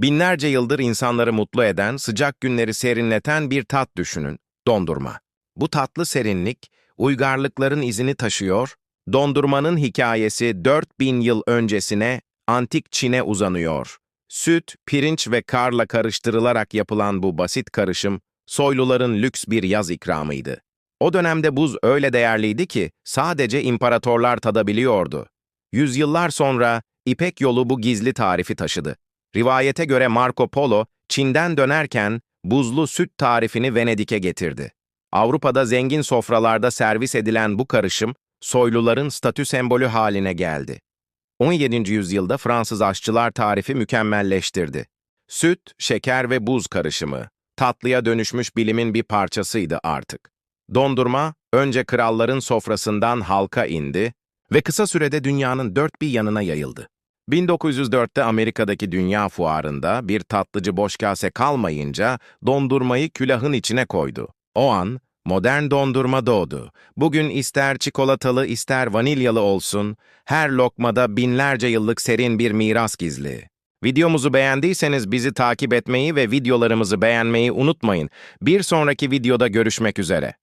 Binlerce yıldır insanları mutlu eden, sıcak günleri serinleten bir tat düşünün. Dondurma. Bu tatlı serinlik, uygarlıkların izini taşıyor, dondurmanın hikayesi 4000 yıl öncesine, antik Çin'e uzanıyor. Süt, pirinç ve karla karıştırılarak yapılan bu basit karışım, soyluların lüks bir yaz ikramıydı. O dönemde buz öyle değerliydi ki sadece imparatorlar tadabiliyordu. Yüzyıllar sonra İpek yolu bu gizli tarifi taşıdı. Rivayete göre Marco Polo, Çin'den dönerken buzlu süt tarifini Venedik'e getirdi. Avrupa'da zengin sofralarda servis edilen bu karışım, soyluların statü sembolü haline geldi. 17. yüzyılda Fransız aşçılar tarifi mükemmelleştirdi. Süt, şeker ve buz karışımı, tatlıya dönüşmüş bilimin bir parçasıydı artık. Dondurma, önce kralların sofrasından halka indi ve kısa sürede dünyanın dört bir yanına yayıldı. 1904'te Amerika'daki Dünya Fuarı'nda bir tatlıcı boş kase kalmayınca dondurmayı külahın içine koydu. O an modern dondurma doğdu. Bugün ister çikolatalı ister vanilyalı olsun, her lokmada binlerce yıllık serin bir miras gizli. Videomuzu beğendiyseniz bizi takip etmeyi ve videolarımızı beğenmeyi unutmayın. Bir sonraki videoda görüşmek üzere.